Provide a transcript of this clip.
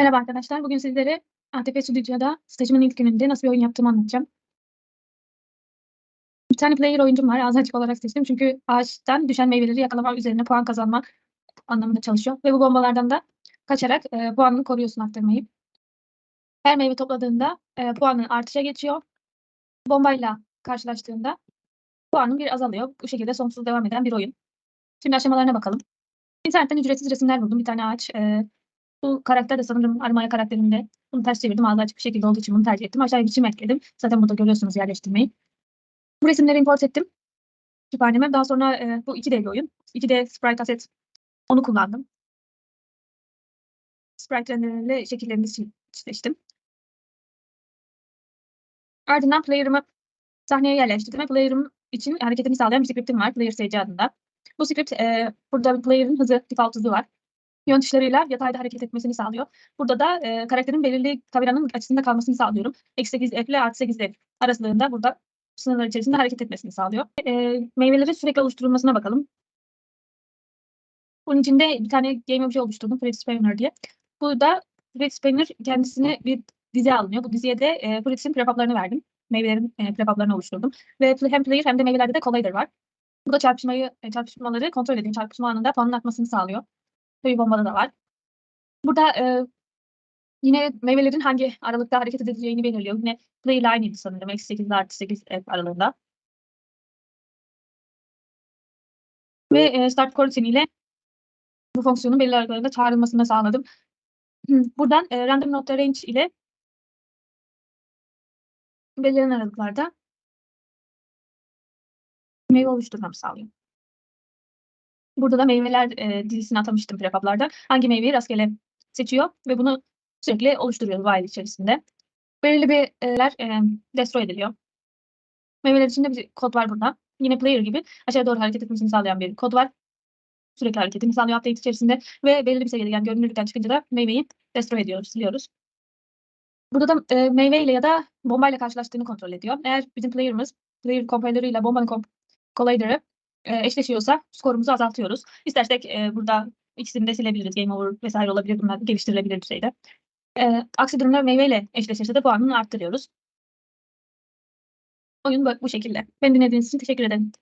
Merhaba arkadaşlar. Bugün sizlere ATP Studio'da stajımın ilk gününde nasıl bir oyun yaptığımı anlatacağım. Bir tane player oyuncum var. Ağzı açık olarak seçtim. Çünkü ağaçtan düşen meyveleri yakalamak üzerine puan kazanmak anlamında çalışıyor. Ve bu bombalardan da kaçarak e, puanını koruyorsun aktarmayı. Her meyve topladığında e, puanın artışa geçiyor. Bombayla karşılaştığında puanın bir azalıyor. Bu şekilde sonsuz devam eden bir oyun. Şimdi aşamalarına bakalım. İnternetten ücretsiz resimler buldum. Bir tane ağaç. E, bu karakter de sanırım Armaya karakterinde. Bunu ters çevirdim. Ağzı açık bir şekilde olduğu için bunu tercih ettim. Aşağıya biçim ekledim. Zaten burada görüyorsunuz yerleştirmeyi. Bu resimleri import ettim. Kütüphaneme. Daha sonra e, bu 2D bir oyun. 2D sprite asset. Onu kullandım. Sprite renderlerle şekillerini çi- seçtim. Ardından player'ımı sahneye yerleştirdim. ve Player'ım için hareketini sağlayan bir script'im var. Player SC adında. Bu script e, burada player'ın hızı, default hızı var yön tuşlarıyla yatayda hareket etmesini sağlıyor. Burada da e, karakterin belirli kameranın açısında kalmasını sağlıyorum. Eksi 8 F ile artı 8 F arasılığında burada sınırlar içerisinde hareket etmesini sağlıyor. E, meyvelerin sürekli oluşturulmasına bakalım. Bunun içinde bir tane game obje oluşturdum. Fred Spinner diye. Burada Fred Spinner kendisine bir dizi alınıyor. Bu diziye de e, Fred'in prefablarını verdim. Meyvelerin e, prefablarını oluşturdum. Ve hem player hem de meyvelerde de collider var. Bu da çarpışmayı, e, çarpışmaları kontrol ediyor. Çarpışma anında puanın artmasını sağlıyor. Tabii bombada da var. Burada e, yine meyvelerin hangi aralıkta hareket edeceğini belirliyor. Yine play line'ydi sanırım. Eksi 8 ile artı 8 F aralığında. Ve e, start coroutine ile bu fonksiyonun belirli aralıklarında çağrılmasını sağladım. Buradan e, random nokta range ile belirlenen aralıklarda meyve oluşturmamı sağlıyor. Burada da meyveler e, dizisini atamıştım prefablarda. Hangi meyveyi rastgele seçiyor ve bunu sürekli oluşturuyor while içerisinde. Belirli bir şeyler e, destroy ediliyor. Meyveler içinde bir kod var burada. Yine player gibi aşağı doğru hareket etmesini sağlayan bir kod var. Sürekli hareketini sağlıyor update içerisinde ve belirli bir seviyede yani görünürlükten çıkınca da meyveyi destroy ediyoruz, siliyoruz. Burada da e, meyveyle ya da bombayla karşılaştığını kontrol ediyor. Eğer bizim player'ımız player compiler'ıyla bombanın comp collider'ı e, eşleşiyorsa skorumuzu azaltıyoruz. İstersek e, burada ikisini de silebiliriz. Game over vesaire olabilir. Bunlar geliştirilebilir düzeyde. E, aksi durumda meyveyle eşleşirse de puanını arttırıyoruz. Oyun bu, bu şekilde. Beni dinlediğiniz için teşekkür ederim.